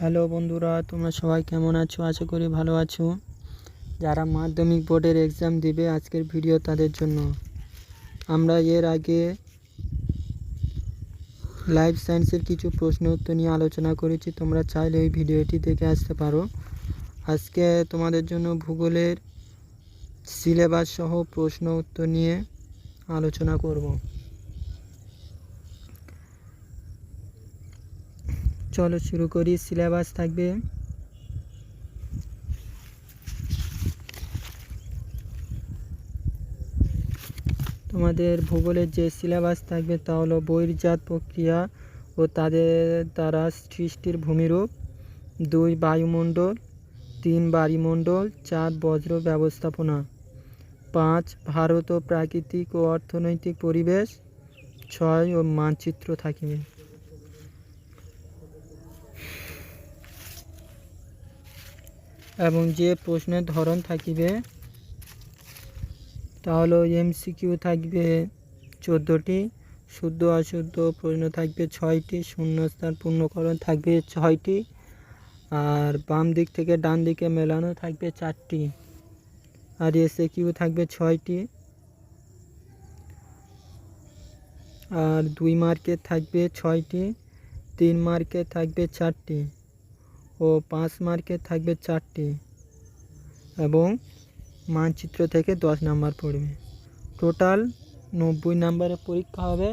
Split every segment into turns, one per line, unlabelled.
Hello বন্ধুরা, তোমরা সবাই কেমন আছো? আশা করি ভালো আছো। যারা মাধ্যমিক বোর্ডের এক্সাম দিবে আজকের ভিডিও তাদের জন্য। আমরা এর আগে লাইফ সায়েন্সের কিছু প্রশ্ন উত্তর নিয়ে আলোচনা করেছি। তোমরা চাইলে ওই ভিডিওটি দেখে আসতে পারো। আজকে তোমাদের জন্য ভূগোলের সিলেবাস সহ প্রশ্ন উত্তর নিয়ে আলোচনা করব। চলো শুরু করি সিলেবাস থাকবে। তোমাদের ভূগোলের যে সিলেবাস থাকবে তা হলো বহির্জাত প্রক্রিয়া ও তাদের দ্বারা সৃষ্টির ভূমিরূপ। দুই বায়ুমণ্ডল, তিন বায়ুমণ্ডল, চার বজ্র ব্যবস্থাপনা। পাঁচ, ভারত ও প্রাকৃতিক ও অর্থনৈতিক পরিবেশ। ছয়, ও মানচিত্র থাকবে। এবং যে প্রশ্নের ধরন থাকিবে, তা হলো এমসিকিউ থাকবে চোদ্দোটি, শুদ্ধ অশুদ্ধ প্রশ্ন থাকবে ছয়টি শূন্যস্থান পূর্ণকরণ থাকবে ছয়টি, আর বাম দিক থেকে ডান দিকে মেলানো থাকবে চারটি। আর এসে কিউ থাকবে ছয়টি। আর দুই মার্কের থাকবে ছয়টি, তিন মার্কের থাকবে চারটি। ও পাঁচ মার্কের থাকবে চারটি এবং মানচিত্র থেকে দশ নাম্বার পড়বে। টোটাল নব্বই নাম্বারের পরীক্ষা হবে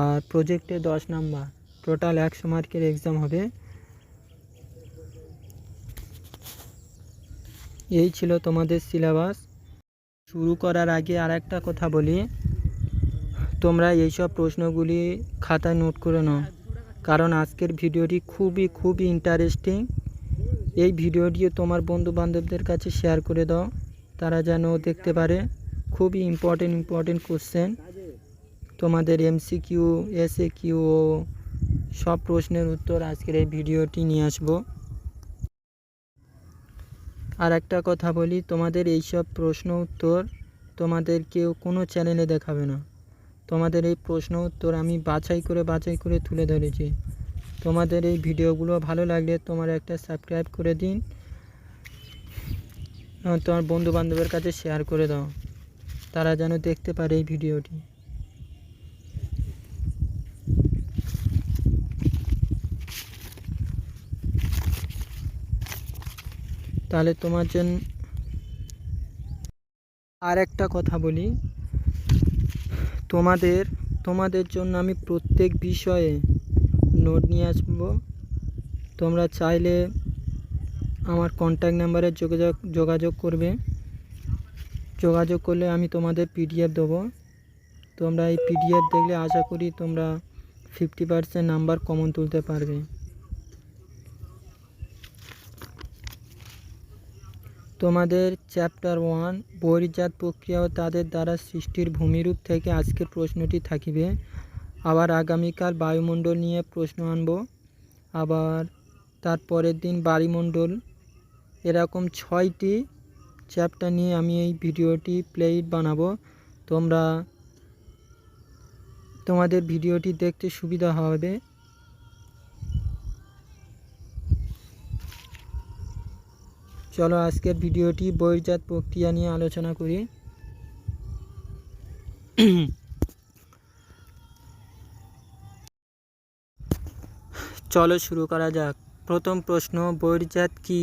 আর প্রজেক্টে দশ নাম্বার। টোটাল একশো মার্কের এক্সাম হবে। এই ছিল তোমাদের সিলেবাস শুরু করার আগে আর কথা বলি। তোমরা এইসব প্রশ্নগুলি খাতায় নোট করে নাও। কারণ আজকের ভিডিওটি খুবই খুবই ইন্টারেস্টিং এই ভিডিওটি তোমার বন্ধু বান্ধবদের কাছে শেয়ার করে দাও। তারা যেন দেখতে পারে খুবই ইম্পর্টেন্ট ইম্পর্টেন্ট কোশ্চেন তোমাদের এমসিকিউ এসএ কিউ ও সব প্রশ্নের উত্তর আজকের এই ভিডিওটি নিয়ে আসব। আর একটা কথা বলি, তোমাদের এইসব প্রশ্ন উত্তর তোমাদের কেউ কোনো চ্যানেলে দেখাবে না। তোমাদের এই প্রশ্ন উত্তর আমি বাছাই করে বাছাই করে তুলে ধরেছি। তোমাদের এই ভিডিওগুলো ভালো লাগলে তোমার একটা সাবস্ক্রাইব করে দিন। তোমার বন্ধু বান্ধবের কাছে শেয়ার করে দাও। তারা যেন দেখতে পারে এই ভিডিওটি। তাহলে তোমার জন্য আর একটা কথা বলি। তোমাদের তোমাদের জন্য আমি প্রত্যেক বিষয়ে নোট নিয়ে আসব। তোমরা চাইলে আমার কন্ট্যাক্ট নাম্বারে যোগাযোগ যোগাযোগ করবে। যোগাযোগ করলে আমি তোমাদের পিডিএফ দেবো। তোমরা এই পিডিএফ দেখলে আশা করি তোমরা ফিফটি পার্সেন্ট নাম্বার কমন তুলতে পারবে। তোমাদের চ্যাপ্টার ওয়ান, বহির্জাত প্রক্রিয়া ও তাদের দ্বারা সৃষ্টির ভূমিরূপ থেকে আজকের প্রশ্নটি থাকিবে। আবার আগামীকাল বায়ুমণ্ডল নিয়ে প্রশ্ন আনব। আবার তার পরের দিন বায়ুমণ্ডল। এরকম ছয়টি চ্যাপ্টার নিয়ে আমি এই ভিডিওটি প্লেইট বানাবো। তোমরা, তোমাদের ভিডিওটি দেখতে সুবিধা হবে। চলো আজকের ভিডিওটি বহির্জাত প্রক্রিয়া নিয়ে আলোচনা করি। চলো শুরু করা যাক। প্রথম প্রশ্ন বহির্জাত কি?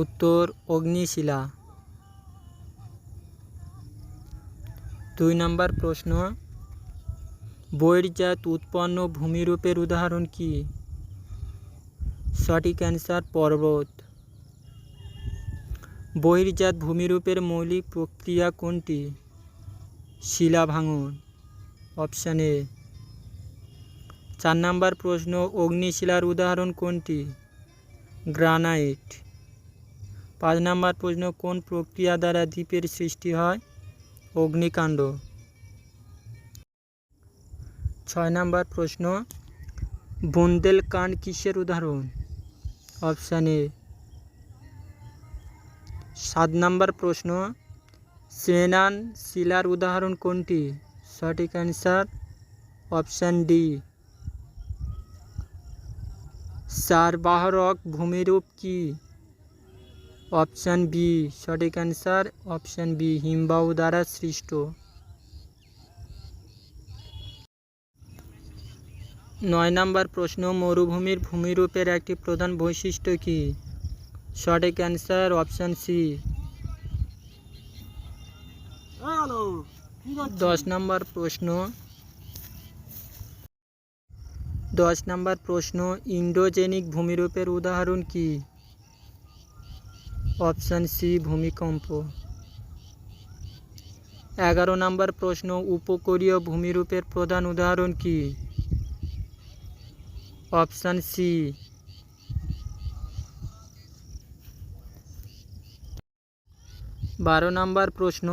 উত্তর, অগ্নিশিলা। দুই নম্বর প্রশ্ন বহির্জাত উৎপন্ন ভূমিরূপের উদাহরণ কি? সঠিক অ্যান্সার পর্বত। বহির্জাত ভূমিরূপের মৌলিক প্রক্রিয়া কোনটি? শিলা ভাঙন। অপশান এ, চার নাম্বার প্রশ্ন, অগ্নিশিলার উদাহরণ কোনটি? গ্রানাইট। পাঁচ নাম্বার প্রশ্ন, কোন প্রক্রিয়া দ্বারা দ্বীপের সৃষ্টি হয়? অগ্নিকাণ্ড। ছয় নাম্বার প্রশ্ন বুন্দেলকান্ড কিসের উদাহরণ? অপশান এ সাত নাম্বার প্রশ্ন, সেনান শিলার উদাহরণ কোনটি? সঠিক অ্যান্সার অপশান ডি চারবাহরক ভূমিরূপ কি? অপশান বি সঠিক অ্যান্সার অপশান বি হিমবাহ দ্বারা সৃষ্ট। নয় নম্বর প্রশ্ন, মরুভূমির ভূমিরূপের একটি প্রধান বৈশিষ্ট্য কি? সঠিক অ্যান্সার অপশান সি। দশ নম্বর প্রশ্ন। দশ নম্বর প্রশ্ন, ইন্ডোজেনিক ভূমিরূপের উদাহরণ কি? অপশান সি, ভূমিকম্প। এগারো নম্বর প্রশ্ন, উপকূলীয় ভূমিরূপের প্রধান উদাহরণ কি? Option C. বারো নম্বর প্রশ্ন,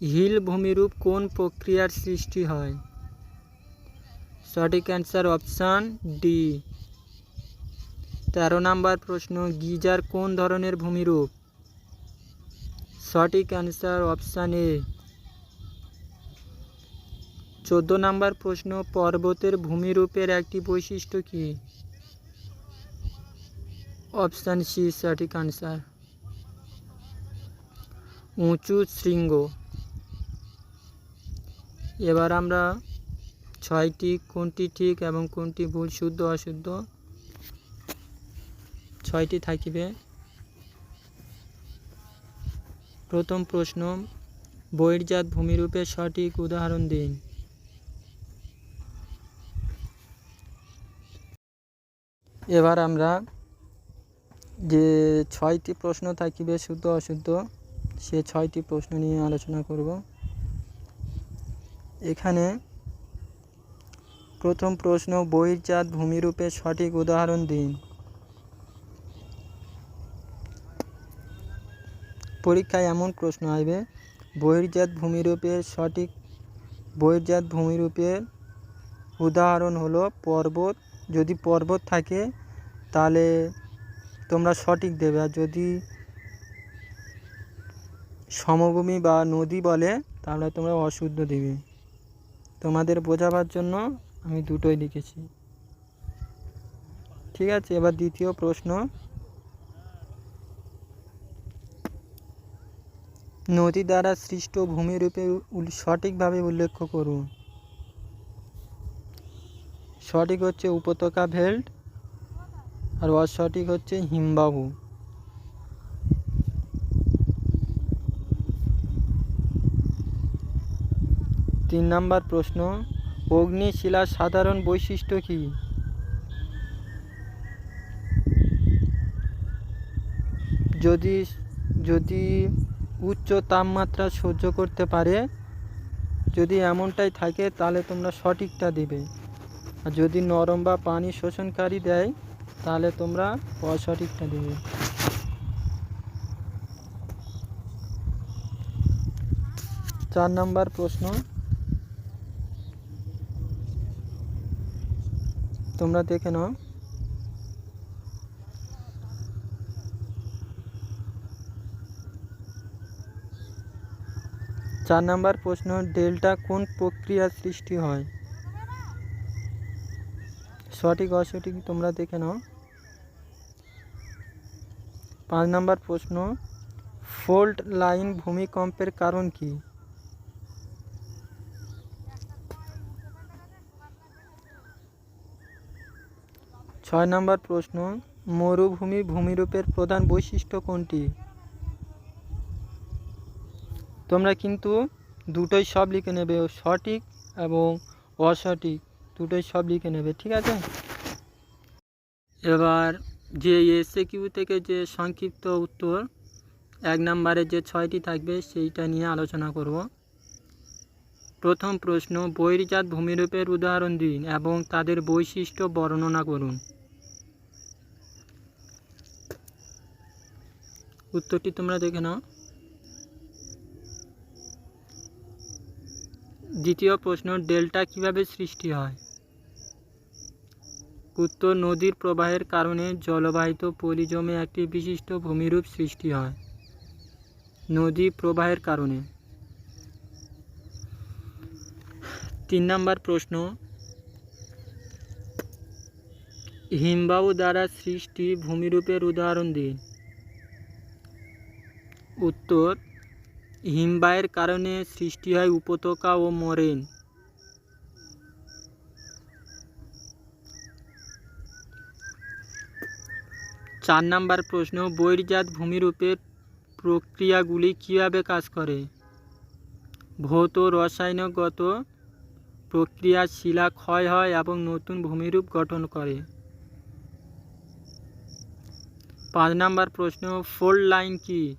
হিল ভূমিরূপ কোন প্রক্রিয়ার সৃষ্টি হয়? সঠিক অ্যান্সার অপশান ডি। তেরো নম্বর প্রশ্ন, গিজার কোন ধরনের ভূমিরূপ? সঠিক অ্যান্সার অপশান এ। চোদ্দ নম্বর প্রশ্ন, পর্বতের ভূমিরূপের একটি বৈশিষ্ট্য কি? অপশান সি, সঠিক অ্যান্সার উঁচু শৃঙ্গ। এবার আমরা ছয়টি, কোনটি ঠিক এবং কোনটি ভুল, শুদ্ধ, অশুদ্ধ, ছয়টি থাকিবে। প্রথম প্রশ্ন, বহির্জাত ভূমিরূপের সঠিক উদাহরণ দিন। এবার আমরা যে ছয়টি প্রশ্ন থাকিবে, শুদ্ধ, অশুদ্ধ, সে ছয়টি প্রশ্ন নিয়ে আলোচনা করব। এখানে প্রথম প্রশ্ন বহির্জাত ভূমিরূপে সঠিক উদাহরণ দিন। পরীক্ষায় এমন প্রশ্ন আসবে বহির্জাত ভূমিরূপের সঠিক বহির্জাত ভূমিরূপের উদাহরণ হলো পর্বত যদি পর্বত থাকে, তাহলে তোমরা সঠিক দেবে। আর যদি সমভূমি বা নদী বলে, তাহলে তোমরা অশুদ্ধ দেবে। তোমাদের বোঝাবার জন্য আমি দুটোই লিখেছি। ঠিক আছে, এবার দ্বিতীয় প্রশ্ন। নদী দ্বারা সৃষ্ট ভূমিরূপে সঠিকভাবে উল্লেখ করুন সঠিক হচ্ছে উপত্যকা বেল্ট আর অসঠিক হচ্ছে হিমবাহু। তিন নম্বর প্রশ্ন, অগ্নিশিলার সাধারণ বৈশিষ্ট্য কী? যদি যদি উচ্চ তাপমাত্রা সহ্য করতে পারে, যদি এমনটাই থাকে, তাহলে তোমরা সঠিকটা দিবে। আর যদি নরম বা পানি শোষণকারী দেয়, তাহলে তোমরা অসঠিকটা দেবে। চার নাম্বার প্রশ্ন। তোমরা দেখে নাও। চার নাম্বার প্রশ্ন, ডেল্টা কোন প্রক্রিয়ার সৃষ্টি হয়? সঠিক, অসঠিক তোমরা দেখে নাও। পাঁচ নাম্বার প্রশ্ন, ফোল্ট লাইন ভূমিকম্পের কারণ কি? ছয় নাম্বার প্রশ্ন, মরুভূমি ভূমিরূপের প্রধান বৈশিষ্ট্য কোনটি? তোমরা কিন্তু দুটোই সব লিখে নেবে, সঠিক এবং অসঠিক। দুটোই সব লিখে নেবে, ঠিক আছে? এবার যে এসে কিউ থেকে যে সংক্ষিপ্ত উত্তর, এক নম্বরে যে ছয়টি থাকবে সেইটা নিয়ে আলোচনা করব। প্রথম প্রশ্ন, বহির্জাত ভূমিরূপের উদাহরণ দিন এবং তাদের বৈশিষ্ট্য বর্ণনা করুন। উত্তরটি তোমরা দেখে নাও। দ্বিতীয় প্রশ্ন, ডেল্টা কীভাবে সৃষ্টি হয়? উত্তর নদীর প্রবাহের কারণে জলবাহিত পলি জমে একটি বিশিষ্ট ভূমিরূপ সৃষ্টি হয়। নদী প্রবাহের কারণে। তিন নম্বর প্রশ্ন। হিমবাহু দ্বারা সৃষ্টি ভূমিরূপের উদাহরণ দিন। উত্তর, হিমবাহের কারণে সৃষ্টি হয় উপত্যকা ও মরেন। চার নাম্বার প্রশ্ন বহির্জাত ভূমিরূপের প্রক্রিয়াগুলি কীভাবে কাজ করে? ভৌত রসায়নগত প্রক্রিয়া শিলা ক্ষয় হয় এবং নতুন ভূমিরূপ গঠন করে। পাঁচ নাম্বার প্রশ্ন, ফোল্ড লাইন কি?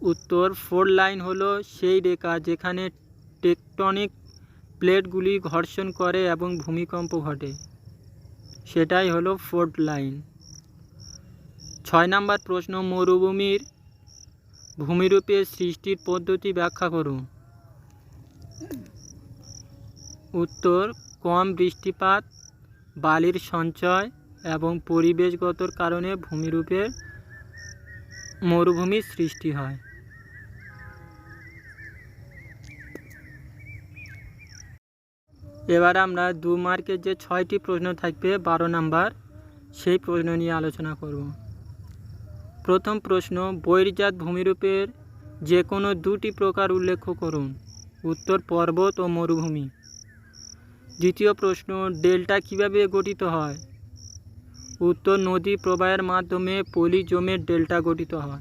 উত্তর, ফোল্ড লাইন হলো সেই রেখা যেখানে টেকটনিক প্লেটগুলি ঘর্ষণ করে এবং ভূমিকম্প ঘটে। সেটাই হলো ফোল্ড লাইন। ছয় নাম্বার প্রশ্ন, মরুভূমির ভূমিরূপে সৃষ্টির পদ্ধতি ব্যাখ্যা করুন। উত্তর, কম বৃষ্টিপাত, বালির সঞ্চয় এবং পরিবেশগত কারণে ভূমিরূপের মরুভূমির সৃষ্টি হয়। এবার আমরা দু মার্কের যে ছয়টি প্রশ্ন থাকবে, বারো নাম্বার, সেই প্রশ্ন নিয়ে আলোচনা করব। প্রথম প্রশ্ন, বহির্জাত ভূমিরূপের যে কোনো দুটি প্রকার উল্লেখ করুন। উত্তর, পর্বত ও মরুভূমি। দ্বিতীয় প্রশ্ন, ডেল্টা কীভাবে গঠিত হয়? উত্তর, নদী প্রবাহের মাধ্যমে পলি জমে ডেল্টা গঠিত হয়।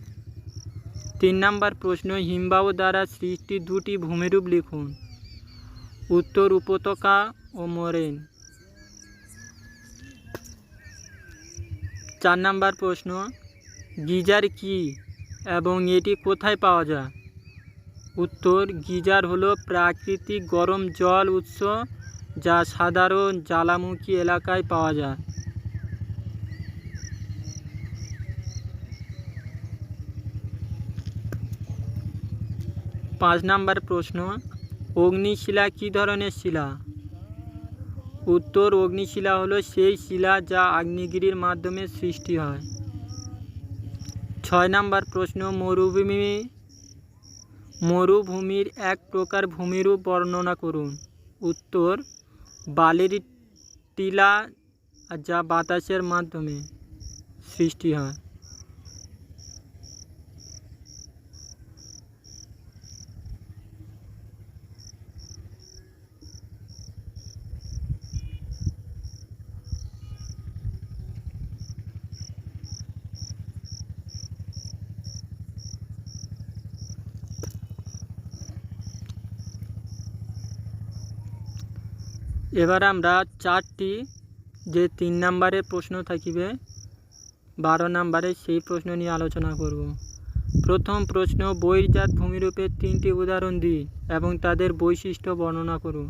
তিন নাম্বার প্রশ্ন, হিমবাহ দ্বারা সৃষ্টি দুটি ভূমিরূপ লিখুন। উত্তর, উপত্যকা ও মরেন। চার নাম্বার প্রশ্ন গিজার কি এবং এটি কোথায় পাওয়া যায়? উত্তর, গিজার হলো প্রাকৃতিক গরম জল উৎস যা সাধারণ জ্বালামুখী এলাকায় পাওয়া যায়। পাঁচ নাম্বার প্রশ্ন, অগ্নিশিলা কী ধরনের শিলা? উত্তর, অগ্নিশিলা হলো সেই শিলা যা আগ্নেয়গিরির মাধ্যমে সৃষ্টি হয়। ছয় নাম্বার প্রশ্ন, মরুভূমি, মরুভূমির এক প্রকার ভূমিরূপ বর্ণনা করুন। উত্তর, বালির টিলা যা বাতাসের মাধ্যমে সৃষ্টি হয়। এবার আমরা চারটি যে তিন নাম্বারের প্রশ্ন থাকিবে, বারো নাম্বারে সেই প্রশ্ন নিয়ে আলোচনা করব। প্রথম প্রশ্ন, বহির্জাত ভূমিরূপের তিনটি উদাহরণ দিই এবং তাদের বৈশিষ্ট্য বর্ণনা করুন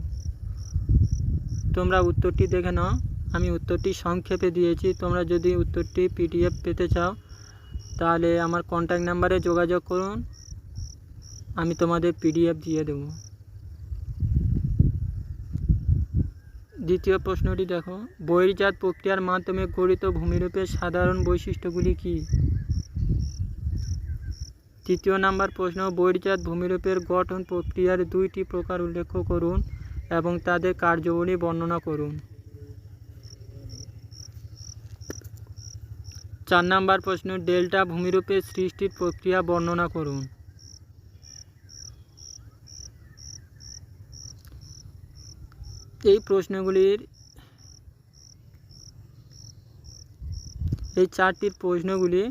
তোমরা উত্তরটি দেখে নাও। আমি উত্তরটি সংক্ষেপে দিয়েছি। তোমরা যদি উত্তরটি পিডিএফ পেতে চাও, তাহলে আমার কন্ট্যাক্ট নাম্বারে যোগাযোগ করুন। আমি তোমাদের পিডিএফ দিয়ে দেবো। দ্বিতীয় প্রশ্নটি দেখো। বহির্জাত প্রক্রিয়ার মাধ্যমে গঠিত ভূমিরূপের সাধারণ বৈশিষ্ট্যগুলি কী? তৃতীয় নাম্বার প্রশ্ন, বহির্জাত ভূমিরূপের গঠন প্রক্রিয়ার দুইটি প্রকার উল্লেখ করুন এবং তাদের কার্যবলী বর্ণনা করুন। চার নাম্বার প্রশ্ন, ডেল্টা ভূমিরূপের সৃষ্টির প্রক্রিয়া বর্ণনা করুন। এই প্রশ্নগুলির এই চারটির প্রশ্নগুলি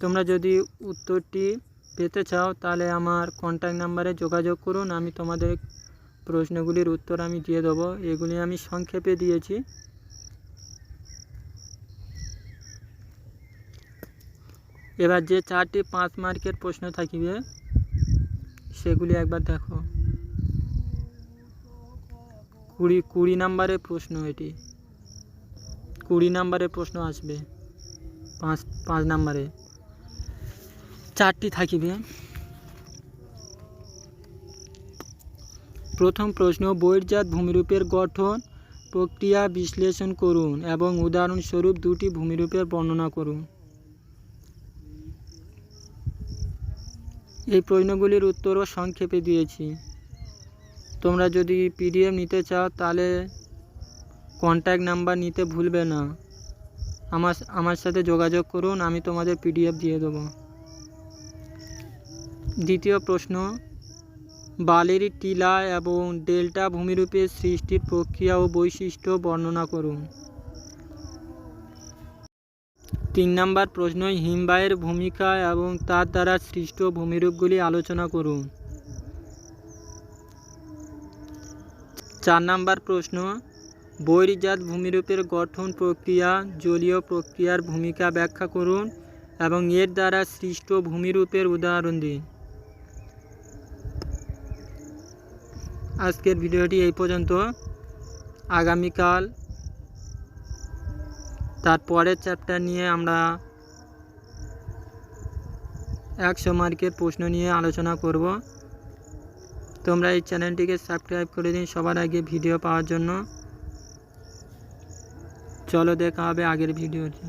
তোমরা যদি উত্তরটি পেতে চাও, তাহলে আমার কন্ট্যাক্ট নাম্বারে যোগাযোগ করুন। আমি তোমাদের প্রশ্নগুলির উত্তর আমি দিয়ে দেবো। এগুলি আমি সংক্ষেপে দিয়েছি। এবার যে চারটি পাঁচ মার্কের প্রশ্ন থাকিবে, সেগুলি একবার দেখো। কুড়ি কুড়ি নাম্বারের প্রশ্ন এটি। কুড়ি নাম্বারের প্রশ্ন আসবে। পাঁচ পাঁচ নাম্বারে। চারটি থাকিবে। প্রথম প্রশ্ন বহির্জাত ভূমিরূপের গঠন, প্রক্রিয়া বিশ্লেষণ করুন এবং উদাহরণস্বরূপ দুটি ভূমিরূপের বর্ণনা করুন। এই প্রশ্নগুলির উত্তরও সংক্ষেপে দিয়েছি। তোমরা যদি পিডিএফ নিতে চাও, তাহলে কন্ট্যাক্ট নাম্বার নিতে ভুলবে না। আমার আমার সাথে যোগাযোগ করুন, আমি তোমাদের পিডিএফ দিয়ে দেবো। দ্বিতীয় প্রশ্ন, বালির টিলা এবং ডেল্টা ভূমিরূপের সৃষ্টির প্রক্রিয়া ও বৈশিষ্ট্য বর্ণনা করুন। তিন নম্বর প্রশ্ন, হিমবাহের ভূমিকা এবং তার দ্বারা সৃষ্ট ভূমিরূপগুলি আলোচনা করুন। চার নম্বর প্রশ্ন, বৈরিজাত ভূমিরূপের গঠন প্রক্রিয়া, জলীয় প্রক্রিয়ার ভূমিকা ব্যাখ্যা করুন এবং এর দ্বারা সৃষ্ট ভূমিরূপের উদাহরণ দিন। আজকের ভিডিওটি এই পর্যন্ত। আগামীকাল তার পরের চ্যাপ্টার নিয়ে আমরা একশো মার্কের প্রশ্ন নিয়ে আলোচনা করব। তোমরা এই চ্যানেলটিকে সাবস্ক্রাইব করে দিন সবার আগে ভিডিও পাওয়ার জন্য। চলো দেখা হবে আগের ভিডিওটি